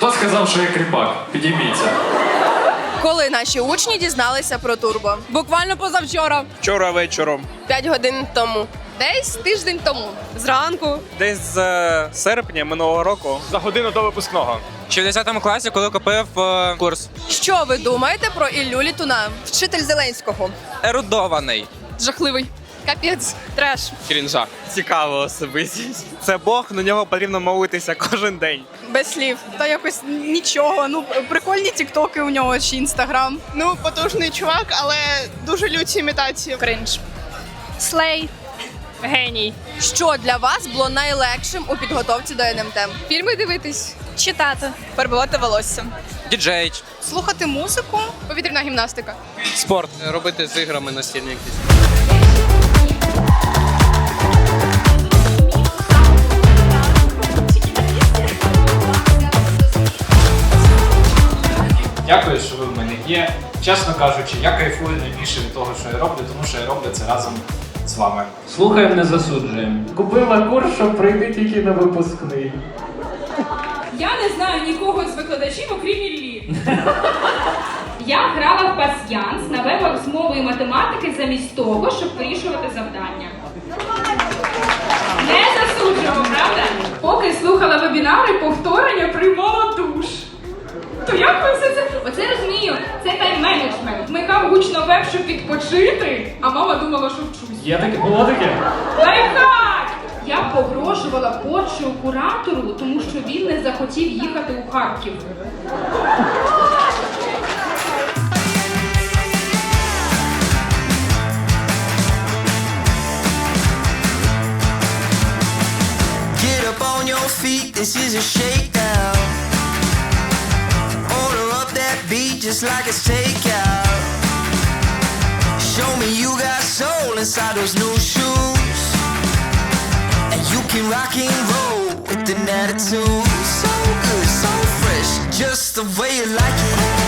сказав, що я кріпак. Підійміться. Коли наші учні дізналися про турбо? Буквально позавчора. Вчора вечором. П'ять годин тому. Десь тиждень тому. Зранку. Десь з е, серпня минулого року. За годину до випускного. Чи в 10 класі, коли купив е, курс Що ви думаєте про Іллю Літуна? Вчитель Зеленського. ерудований. Жахливий. Капець. Треш. Крінжа. Цікава особистість. Це Бог, на нього потрібно молитися кожен день. Без слів. Та якось нічого. Ну, прикольні тіктоки у нього чи інстаграм. Ну, потужний чувак, але дуже люті імітації. Кринж. Слей. Геній. Що для вас було найлегшим у підготовці до НМТ? Фільми дивитись. Читати. Перебивати волосся. Діджей. Слухати музику. Повітряна гімнастика. Спорт. Робити з іграми настільні якісь. Є. Чесно кажучи, я кайфую найбільше від того, що я роблю, тому що я роблю це разом з вами. Слухаємо, не засуджуємо. Купила курс, щоб прийти тільки на випускний. Я не знаю нікого з викладачів, окрім Іллі. Я грала в пасьянс на вебах з мови і математики замість того, щоб вирішувати завдання. Не засуджуємо, правда? Поки слухала вебінари, повторення гучно веб, щоб відпочити, а мама думала, що вчусь. Є таке, було таке? Лайфхак! Я погрожувала коучу куратору, тому що він не захотів їхати у Харків. Get up on your feet, this is a shakedown. Order up that beat just like it's takeout. Show me you got soul inside those new shoes. And you can rock and roll with an attitude. So good, so fresh, just the way you like it.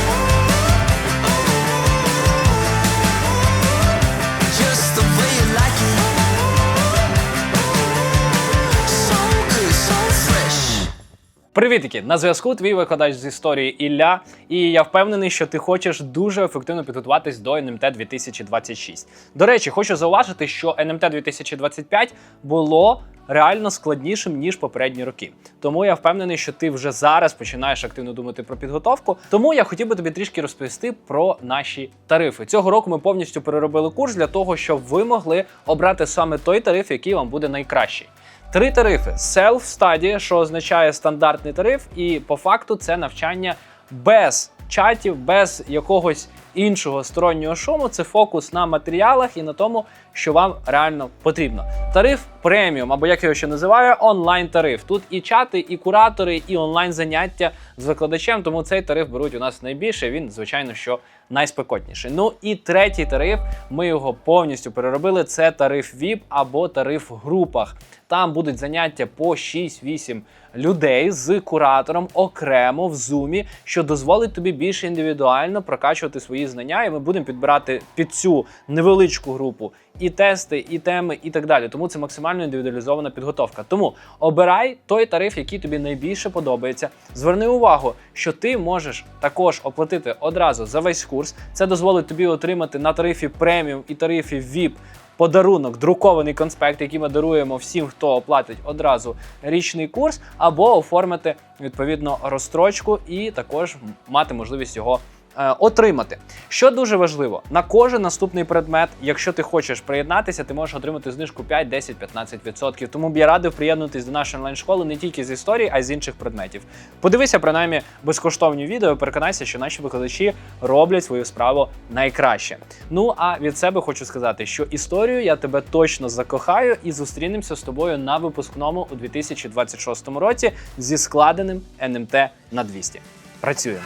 Привітики! На зв'язку твій викладач з історії Ілля, і я впевнений, що ти хочеш дуже ефективно підготуватись до НМТ 2026. До речі, хочу зауважити, що НМТ 2025 було реально складнішим ніж попередні роки. Тому я впевнений, що ти вже зараз починаєш активно думати про підготовку. Тому я хотів би тобі трішки розповісти про наші тарифи. Цього року ми повністю переробили курс для того, щоб ви могли обрати саме той тариф, який вам буде найкращий. Три тарифи: Self-Study, що означає стандартний тариф, і по факту це навчання без чатів, без якогось іншого стороннього шуму. Це фокус на матеріалах і на тому, що вам реально потрібно. Тариф преміум, або як я його ще називаю, онлайн-тариф. Тут і чати, і куратори, і онлайн заняття з викладачем. Тому цей тариф беруть у нас найбільше. Він, звичайно, що найспекотніший. Ну і третій тариф. Ми його повністю переробили. Це тариф VIP або тариф в групах. Там будуть заняття по 6-8 людей з куратором окремо в зумі, що дозволить тобі більш індивідуально прокачувати свої знання, і ми будемо підбирати під цю невеличку групу і тести, і теми, і так далі. Тому це максимально індивідуалізована підготовка. Тому обирай той тариф, який тобі найбільше подобається. Зверни увагу, що ти можеш також оплатити одразу за весь курс. Це дозволить тобі отримати на тарифі преміум і тарифі VIP подарунок, друкований конспект, який ми даруємо всім, хто оплатить одразу річний курс, або оформити відповідно розстрочку і також мати можливість його. Е, Отримати, що дуже важливо, на кожен наступний предмет, якщо ти хочеш приєднатися, ти можеш отримати знижку 5, 10, 15%. Тому б я радив приєднутися до нашої онлайн-школи не тільки з історії, а й з інших предметів. Подивися принаймні безкоштовні відео, переконайся, що наші викладачі роблять свою справу найкраще. Ну а від себе хочу сказати, що історію я тебе точно закохаю і зустрінемося з тобою на випускному у 2026 році зі складеним НМТ на 200. Працюємо.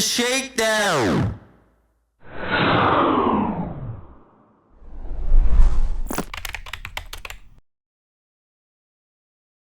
Shakedown.